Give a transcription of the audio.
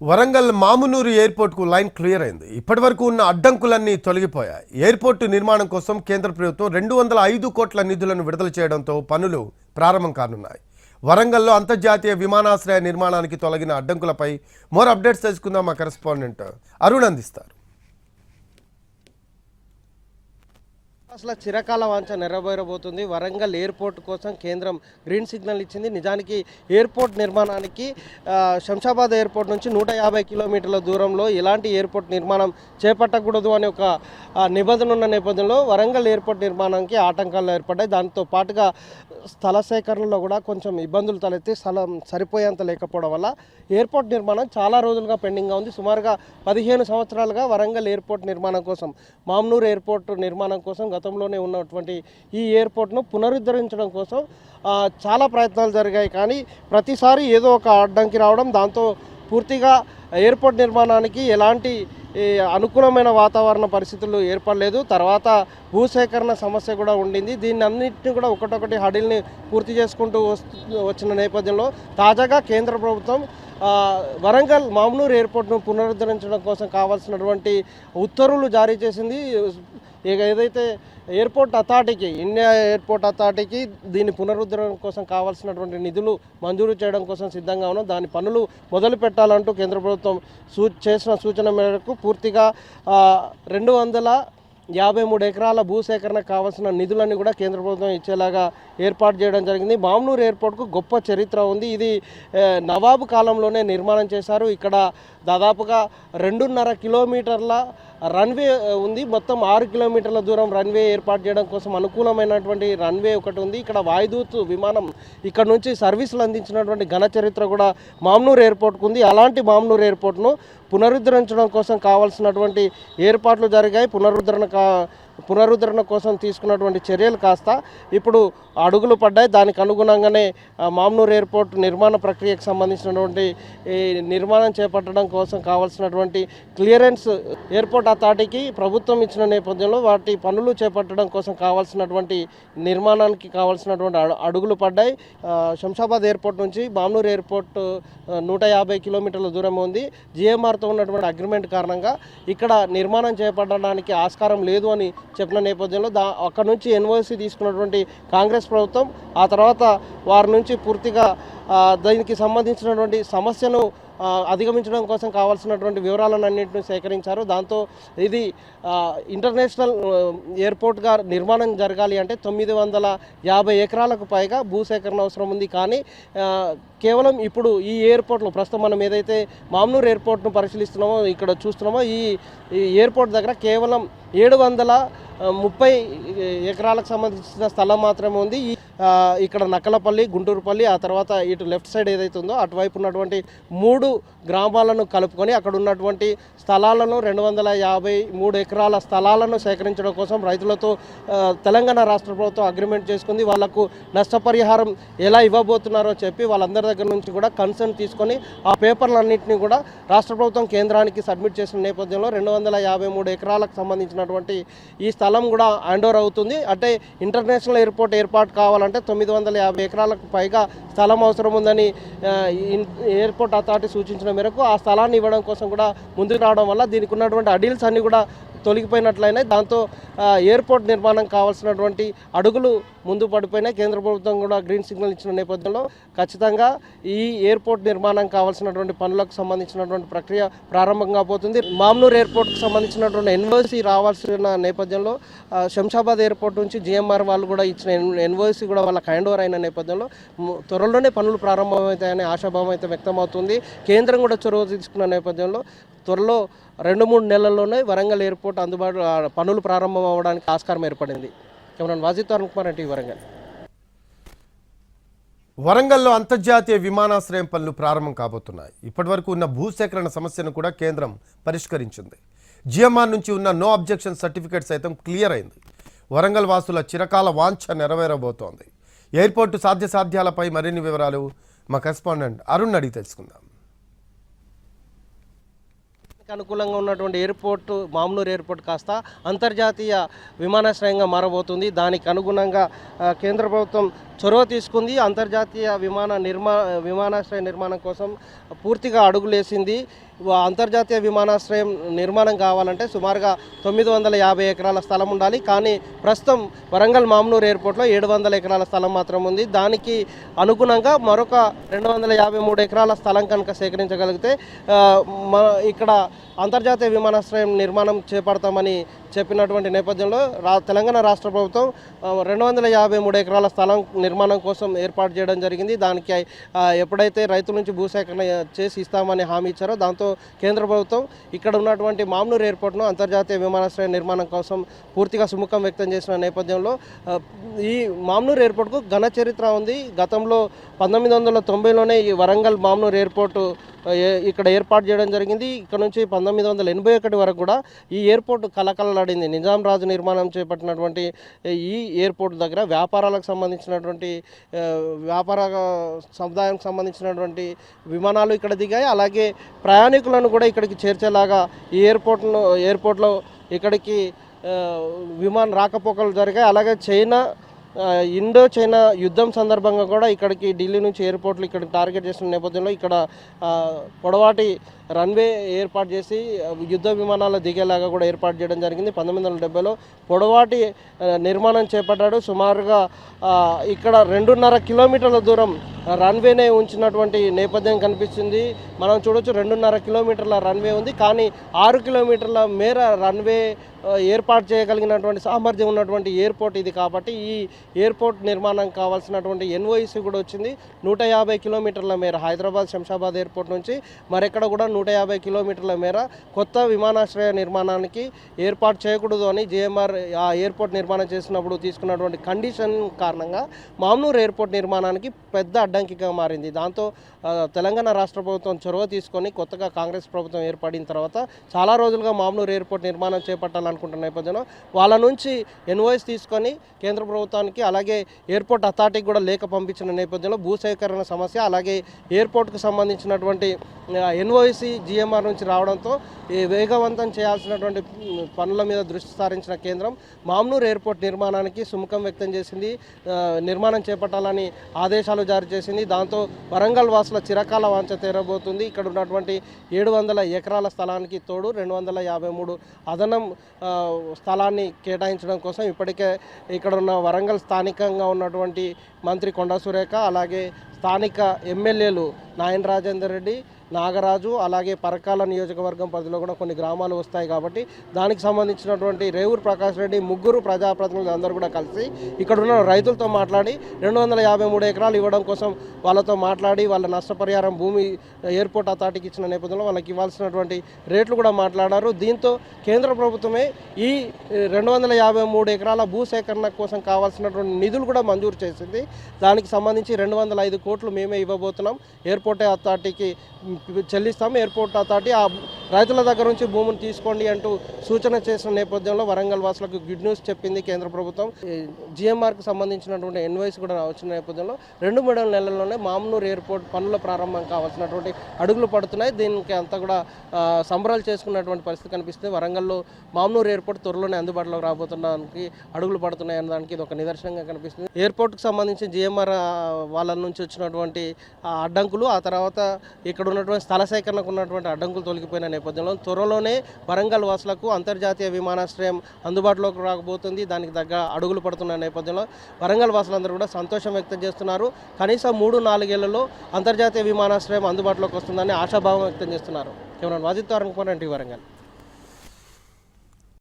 వరంగల్ మామునూరు ఎయిర్పోర్ట్కు line clear అయింది. ఇప్పటి వరకు ఉన్న అడ్డంకులన్నీ తొలగిపోయాయి. ఎయిర్పోర్టు నిర్మాణం కోసం కేంద్ర ప్రభుత్వం రెండు వందల ఐదు కోట్ల నిధులను విడుదల చేయడంతో పనులు ప్రారంభం కానున్నాయి. వరంగల్లో అంతర్జాతీయ విమానాశ్రయ నిర్మాణానికి తొలగిన అడ్డంకులపై మోర్ అప్డేట్స్ తెలుసుకుందాం మా కరెస్పాండెంట్ అరుణ్ అందిస్తారు. అసలు చిరకాల వాంఛ నెరవేరబోతుంది. వరంగల్ ఎయిర్పోర్ట్ కోసం కేంద్రం గ్రీన్ సిగ్నల్ ఇచ్చింది. నిజానికి ఎయిర్పోర్ట్ నిర్మాణానికి శంషాబాద్ ఎయిర్పోర్ట్ నుంచి నూట యాభై కిలోమీటర్ల దూరంలో ఎలాంటి ఎయిర్పోర్ట్ నిర్మాణం చేపట్టకూడదు అనే ఒక నిబంధన ఉన్న నేపథ్యంలో వరంగల్ ఎయిర్పోర్ట్ నిర్మాణానికి ఆటంకాలు ఏర్పడ్డాయి. దాంతో పాటుగా స్థల సేకరణలో కూడా కొంచెం ఇబ్బందులు తలెత్తి స్థలం సరిపోయేంత లేకపోవడం వల్ల ఎయిర్పోర్ట్ నిర్మాణం చాలా రోజులుగా పెండింగ్గా ఉంది. సుమారుగా పదిహేను సంవత్సరాలుగా వరంగల్ ఎయిర్పోర్ట్ నిర్మాణం కోసం మామ్నూర్ ఎయిర్పోర్ట్ నిర్మాణం కోసం గత గతంలోనే ఉన్నటువంటి ఈ ఎయిర్పోర్ట్ను పునరుద్ధరించడం కోసం చాలా ప్రయత్నాలు జరిగాయి. కానీ ప్రతిసారి ఏదో ఒక అడ్డంకి రావడం దాంతో పూర్తిగా ఎయిర్పోర్ట్ నిర్మాణానికి ఎలాంటి అనుకూలమైన వాతావరణ పరిస్థితులు ఏర్పడలేదు. తర్వాత భూసేకరణ సమస్య కూడా ఉండింది. దీన్ని అన్నింటినీ కూడా ఒకటొకటి హడిల్ని పూర్తి చేసుకుంటూ వస్తు వచ్చిన నేపథ్యంలో తాజాగా కేంద్ర ప్రభుత్వం వరంగల్ మామ్నూర్ ఎయిర్పోర్ట్ను పునరుద్ధరించడం కోసం కావాల్సినటువంటి ఉత్తర్వులు జారీ చేసింది. ఇక ఏదైతే ఎయిర్పోర్ట్ అథారిటీకి ఇండియా ఎయిర్పోర్ట్ అథారిటీకి దీని పునరుద్ధరణ కోసం కావాల్సినటువంటి నిధులు మంజూరు చేయడం కోసం సిద్ధంగా ఉన్నాం. దాని పనులు మొదలు పెట్టాలంటూ కేంద్ర ప్రభుత్వం సూ చేసిన సూచన మేరకు పూర్తిగా రెండు వందల యాభై మూడు ఎకరాల భూసేకరణకు కావాల్సిన నిధులన్నీ కూడా కేంద్ర ప్రభుత్వం ఇచ్చేలాగా ఏర్పాటు చేయడం జరిగింది. మామ్నూర్ ఎయిర్పోర్ట్కు గొప్ప చరిత్ర ఉంది. ఇది నవాబు కాలంలోనే నిర్మాణం చేశారు. ఇక్కడ దాదాపుగా రెండున్నర కిలోమీటర్ల రన్వే ఉంది. మొత్తం ఆరు కిలోమీటర్ల దూరం రన్వే ఏర్పాటు చేయడం కోసం అనుకూలమైనటువంటి రన్వే ఒకటి ఉంది. ఇక్కడ వాయుదూత్ విమానం ఇక్కడ నుంచి సర్వీసులు అందించినటువంటి ఘన చరిత్ర కూడా మామ్నూర్ ఎయిర్పోర్ట్కు ఉంది. అలాంటి మామ్నూర్ ఎయిర్పోర్ట్ను పునరుద్ధరించడం కోసం కావాల్సినటువంటి ఏర్పాట్లు జరిగాయి. పునరుద్ధరణ కా పునరుద్ధరణ కోసం తీసుకున్నటువంటి చర్యలు కాస్త ఇప్పుడు అడుగులు పడ్డాయి. దానికి అనుగుణంగానే మామ్నూర్ ఎయిర్పోర్ట్ నిర్మాణ ప్రక్రియకు సంబంధించినటువంటి ఈ నిర్మాణం చేపట్టడం కోసం కావాల్సినటువంటి క్లియరెన్స్ ఎయిర్పోర్ట్ అథారిటీకి ప్రభుత్వం ఇచ్చిన నేపథ్యంలో వాటి పనులు చేపట్టడం కోసం కావాల్సినటువంటి నిర్మాణానికి కావాల్సినటువంటి అడుగులు పడ్డాయి. శంషాబాద్ ఎయిర్పోర్ట్ నుంచి మామ్నూర్ ఎయిర్పోర్ట్ నూట యాభై కిలోమీటర్ల దూరం ఉంది. జిఎంఆర్తో ఉన్నటువంటి అగ్రిమెంట్ కారణంగా ఇక్కడ నిర్మాణం చేపట్టడానికి ఆస్కారం లేదు అని చెప్పిన నేపథ్యంలో దా అక్కడ నుంచి ఎన్ఓసి తీసుకున్నటువంటి కాంగ్రెస్ ప్రభుత్వం ఆ తర్వాత వారి నుంచి పూర్తిగా దీనికి సంబంధించినటువంటి సమస్యను అధిగమించడం కోసం కావాల్సినటువంటి వివరాలను అన్నింటిని సేకరించారు. దాంతో ఇది ఇంటర్నేషనల్ ఎయిర్పోర్ట్గా నిర్మాణం జరగాలి అంటే తొమ్మిది వందల యాభై ఎకరాలకు పైగా భూసేకరణ అవసరం ఉంది. కానీ కేవలం ఇప్పుడు ఈ ఎయిర్పోర్ట్లో ప్రస్తుతం మనం ఏదైతే మామ్నూర్ ఎయిర్పోర్ట్ను పరిశీలిస్తున్నామో ఇక్కడ చూస్తున్నామో ఈ ఈ ఎయిర్పోర్ట్ దగ్గర కేవలం ఏడు వందల ముప్పై ఎకరాలకు సంబంధించిన స్థలం మాత్రమే ఉంది. ఈ, ఇక్కడ నక్కలపల్లి గుంటూరుపల్లి ఆ తర్వాత ఇటు లెఫ్ట్ సైడ్ ఏదైతే ఉందో అటువైపు ఉన్నటువంటి మూడు గ్రామాలను కలుపుకొని అక్కడ ఉన్నటువంటి స్థలాలను రెండు వందల యాభై మూడు ఎకరాల స్థలాలను సేకరించడం కోసం రైతులతో తెలంగాణ రాష్ట్ర ప్రభుత్వం అగ్రిమెంట్ చేసుకుంది. వాళ్ళకు నష్టపరిహారం ఎలా ఇవ్వబోతున్నారో చెప్పి వాళ్ళందరి దగ్గర నుంచి కూడా కన్సర్న్ తీసుకొని ఆ పేపర్లన్నింటినీ కూడా రాష్ట్ర ప్రభుత్వం కేంద్రానికి సబ్మిట్ చేసిన నేపథ్యంలో రెండు వందల యాభై మూడు ఎకరాలకు సంబంధించినటువంటి ఈ స్థలం కూడా హ్యాండ్ అవుతుంది. అంటే ఇంటర్నేషనల్ ఎయిర్పోర్ట్ ఏర్పాటు కావాలంటే తొమ్మిది వందల యాభై ఎకరాలకు పైగా స్థలం అవసరం ఉందని ఎయిర్పోర్ట్ అథారిటీ సూచించిన మేరకు ఆ స్థలాన్ని ఇవ్వడం కోసం కూడా ముందుకు రావడం వల్ల దీనికి ఉన్నటువంటి అడీల్స్ అన్నీ కూడా తొలగిపోయినట్లయినా దాంతో ఎయిర్పోర్ట్ నిర్మాణం కావాల్సినటువంటి అడుగులు ముందు పడిపోయినా కేంద్ర ప్రభుత్వం కూడా గ్రీన్ సిగ్నల్ ఇచ్చిన నేపథ్యంలో ఖచ్చితంగా ఈ ఎయిర్పోర్ట్ నిర్మాణం కావాల్సినటువంటి పనులకు సంబంధించినటువంటి ప్రక్రియ ప్రారంభం కాబోతుంది. మామ్నూర్ ఎయిర్పోర్ట్కి సంబంధించినటువంటి ఎన్ఓసి రావాల్సిన నేపథ్యంలో శంషాబాద్ ఎయిర్పోర్ట్ నుంచి జిఎంఆర్ వాళ్ళు కూడా ఇచ్చిన ఎన్ఓసి కూడా వాళ్ళకి హ్యాండ్ ఓవర్ అయిన నేపథ్యంలో త్వరలోనే పనులు ప్రారంభమవుతాయనే ఆశాభావం అయితే వ్యక్తమవుతుంది. కేంద్రం కూడా చొరవ తీసుకున్న నేపథ్యంలో త్వరలో రెండు మూడు నెలల్లోనే వరంగల్ ఎయిర్పోర్ట్ అందుబాటు పనులు ప్రారంభం అవ్వడానికి ఆస్కారం ఏర్పడింది. కెమెరాన్ వాజిత్ అరుణ్ కుమార్ అంటే వరంగల్. వరంగల్లో అంతర్జాతీయ విమానాశ్రయం పనులు ప్రారంభం కాబోతున్నాయి. ఇప్పటివరకు ఉన్న భూసేకరణ సమస్యను కూడా కేంద్రం పరిష్కరించింది. జిఎంఆర్ నుంచి ఉన్న నో అబ్జెక్షన్ సర్టిఫికేట్ సైతం క్లియర్ అయింది. వరంగల్ వాసుల చిరకాల వాంఛ నెరవేరబోతోంది. ఎయిర్పోర్టు సాధ్యసాధ్యాలపై మరిన్ని వివరాలు మా కరెస్పాండెంట్ అరుణ్ అడిగి తెలుసుకుందాం. అనుకూలంగా ఉన్నటువంటి ఎయిర్పోర్ట్ మామూలూరు ఎయిర్పోర్ట్ కాస్త అంతర్జాతీయ విమానాశ్రయంగా మారబోతుంది. దానికి అనుగుణంగా కేంద్ర ప్రభుత్వం చొరవ తీసుకుంది. అంతర్జాతీయ విమాన నిర్మా విమానాశ్రయ నిర్మాణం కోసం పూర్తిగా అడుగులేసింది. అంతర్జాతీయ విమానాశ్రయం నిర్మాణం కావాలంటే సుమారుగా తొమ్మిది వందల యాభై ఎకరాల స్థలం ఉండాలి. కానీ ప్రస్తుతం వరంగల్ మామ్నూర్ ఎయిర్పోర్ట్లో ఏడు వందల ఎకరాల స్థలం మాత్రం ఉంది. దానికి అనుగుణంగా మరొక రెండు వందల యాభై మూడు ఎకరాల స్థలం కనుక సేకరించగలిగితే ఇక్కడ అంతర్జాతీయ విమానాశ్రయం నిర్మాణం చేపడతామని చెప్పినటువంటి నేపథ్యంలో రా తెలంగాణ రాష్ట్ర ప్రభుత్వం రెండు వందల యాభై మూడు ఎకరాల స్థలం నిర్మాణం కోసం ఏర్పాటు చేయడం జరిగింది. దానికి ఎప్పుడైతే రైతుల నుంచి భూసేకరణ చేసి ఇస్తామని హామీ ఇచ్చారో దాంతో కేంద్ర ప్రభుత్వం ఇక్కడ ఉన్నటువంటి మామూలు ఎయిర్పోర్ట్ను అంతర్జాతీయ విమానాశ్రయ నిర్మాణం కోసం పూర్తిగా సుముఖం వ్యక్తం చేసిన నేపథ్యంలో ఈ మామ్నూర్ ఎయిర్పోర్ట్కు ఘన చరిత్ర ఉంది. గతంలో పంతొమ్మిది వందల తొంభైలోనే ఈ వరంగల్ మామ్నూర్ ఎయిర్పోర్టు ఇక్కడ ఏర్పాటు చేయడం జరిగింది. ఇక్కడ నుంచి పంతొమ్మిది వందల ఎనభై ఒకటి వరకు కూడా ఈ ఎయిర్పోర్ట్ కలకలలాడింది. నిజాం రాజు నిర్మాణం చేపట్టినటువంటి ఈ ఎయిర్పోర్ట్ దగ్గర వ్యాపారాలకు సంబంధించినటువంటి వ్యాపార సముదాయానికి సంబంధించినటువంటి విమానాలు ఇక్కడ దిగాయి. అలాగే ప్రయాణికులను కూడా ఇక్కడికి చేర్చేలాగా ఈ ఎయిర్పోర్ట్ను ఎయిర్పోర్ట్లో ఇక్కడికి విమాన రాకపోకలు జరిగాయి. అలాగే చైనా ఇండో చైనా యుద్ధం సందర్భంగా కూడా ఇక్కడికి ఢిల్లీ నుంచి ఎయిర్పోర్ట్లు ఇక్కడ టార్గెట్ చేసిన నేపథ్యంలో ఇక్కడ పొడవాటి రన్వే ఏర్పాటు చేసి యుద్ధ విమానాలు దిగేలాగా కూడా ఏర్పాటు చేయడం జరిగింది. పంతొమ్మిది వందల డెబ్బైలో పొడవాటి నిర్మాణం చేపట్టాడు. సుమారుగా ఇక్కడ రెండున్నర కిలోమీటర్ల దూరం రన్వేనే ఉంచినటువంటి నేపథ్యం కనిపిస్తుంది. మనం చూడొచ్చు రెండున్నర కిలోమీటర్ల రన్వే ఉంది. కానీ ఆరు కిలోమీటర్ల మేర రన్వే ఏర్పాటు చేయగలిగినటువంటి సామర్థ్యం ఉన్నటువంటి ఎయిర్పోర్ట్ ఇది కాబట్టి ఈ ఎయిర్పోర్ట్ నిర్మాణం కావాల్సినటువంటి ఎన్ఓఈసీ కూడా వచ్చింది. నూట యాభై కిలోమీటర్ల మేర హైదరాబాద్ శంషాబాద్ ఎయిర్పోర్ట్ నుంచి మరెక్కడ కూడా నూట యాభై కిలోమీటర్ల మేర కొత్త విమానాశ్రయ నిర్మాణానికి ఏర్పాటు చేయకూడదు అని జేఎంఆర్ ఆ ఎయిర్పోర్ట్ నిర్మాణం చేసినప్పుడు తీసుకున్నటువంటి కండిషన్ కారణంగా మామూలు ఎయిర్పోర్ట్ నిర్మాణానికి పెద్ద అడ్డంకిగా మారింది. దాంతో తెలంగాణ రాష్ట్ర ప్రభుత్వం చొరవ తీసుకొని కొత్తగా కాంగ్రెస్ ప్రభుత్వం ఏర్పడిన తర్వాత చాలా రోజులుగా మామూలు ఎయిర్పోర్ట్ నిర్మాణం చేపట్టాలనుకుంటున్న నేపథ్యంలో వాళ్ళ నుంచి ఎన్వాయిస్ తీసుకొని కేంద్ర ప్రభుత్వానికి అలాగే ఎయిర్పోర్ట్ అథారిటీకి కూడా లేఖ పంపించిన నేపథ్యంలో భూసేకరణ సమస్య అలాగే ఎయిర్పోర్ట్కు సంబంధించినటువంటి ఎన్ఓసి జిఎంఆర్ నుంచి రావడంతో ఈ వేగవంతం చేయాల్సినటువంటి పనుల మీద దృష్టి సారించిన కేంద్రం మామ్నూర్ ఎయిర్పోర్ట్ నిర్మాణానికి సుముఖం వ్యక్తం చేసింది. నిర్మాణం చేపట్టాలని ఆదేశాలు జారీ చేసింది. దాంతో వరంగల్ వాసుల చిరకాల వాంఛ తీరబోతుంది. ఇక్కడ ఉన్నటువంటి ఏడు వందల ఎకరాల స్థలానికి తోడు రెండు వందల యాభై మూడు అదనం స్థలాన్ని కేటాయించడం కోసం ఇప్పటికే ఇక్కడ ఉన్న వరంగల్ స్థానికంగా ఉన్నటువంటి మంత్రి కొండా సురేఖ అలాగే స్థానిక ఎమ్మెల్యేలు నాయన రాజేందర్ రెడ్డి నాగరాజు అలాగే పరకాల నియోజకవర్గం పరిధిలో కూడా కొన్ని గ్రామాలు వస్తాయి కాబట్టి దానికి సంబంధించినటువంటి రేవూరు ప్రకాష్ రెడ్డి ముగ్గురు ప్రజాప్రతినిధులు అందరూ కూడా కలిసి ఇక్కడ ఉన్న రైతులతో మాట్లాడి రెండు వందల యాభై మూడు ఎకరాలు ఇవ్వడం కోసం వాళ్ళతో మాట్లాడి వాళ్ళ నష్టపరిహారం భూమి ఎయిర్పోర్ట్ అథారిటీకి ఇచ్చిన నేపథ్యంలో వాళ్ళకి ఇవ్వాల్సినటువంటి రేట్లు కూడా మాట్లాడారు. దీంతో కేంద్ర ప్రభుత్వమే ఈ రెండు వందల యాభై మూడు ఎకరాల భూసేకరణ కోసం కావాల్సినటువంటి నిధులు కూడా మంజూరు చేసింది. దానికి సంబంధించి రెండు వందల ఐదు కోట్లు మేమే ఇవ్వబోతున్నాం. ఎయిర్పోర్ట్ అథారిటీకి చెల్లిస్తాం ఎయిర్పోర్ట్ అథారిటీ ఆ రైతుల దగ్గర నుంచి భూమిని తీసుకోండి అంటూ సూచన చేసిన నేపథ్యంలో వరంగల్ వాసులకు గుడ్ న్యూస్ చెప్పింది కేంద్ర ప్రభుత్వం. జిఎంఆర్కి సంబంధించినటువంటి ఎన్వైస్ కూడా వచ్చిన నేపథ్యంలో రెండు మూడు నెలల్లోనే మామనూరు ఎయిర్పోర్ట్ పనుల ప్రారంభం కావాల్సినటువంటి అడుగులు పడుతున్నాయి. దీనికి అంతా కూడా సంబరాలు చేసుకున్నటువంటి పరిస్థితి కనిపిస్తుంది. వరంగల్లో మామనూరు ఎయిర్పోర్ట్ త్వరలోనే అందుబాటులోకి రాబోతున్నానికి అడుగులు పడుతున్నాయి అనడానికి ఇది ఒక నిదర్శనంగా కనిపిస్తుంది. ఎయిర్పోర్ట్కి సంబంధించి జిఎంఆర్ వాళ్ళ నుంచి వచ్చినటువంటి అడ్డంకులు ఆ తర్వాత ఇక్కడ ఉన్నటువంటి స్థల సేకరణకు ఉన్నటువంటి అడ్డంకులు తొలగిపోయిన నేపథ్యంలో త్వరలోనే వరంగల్ వాసులకు అంతర్జాతీయ విమానాశ్రయం అందుబాటులోకి రాకపోతుంది దానికి తగ్గ అడుగులు పడుతున్న నేపథ్యంలో వరంగల్ వాసులందరూ కూడా సంతోషం వ్యక్తం చేస్తున్నారు. కనీసం మూడు నాలుగేళ్ళలో అంతర్జాతీయ విమానాశ్రయం అందుబాటులోకి వస్తుందని ఆశాభావం వ్యక్తం చేస్తున్నారు. కేవలం వాజిత్ వరంగల్ వరంగల్.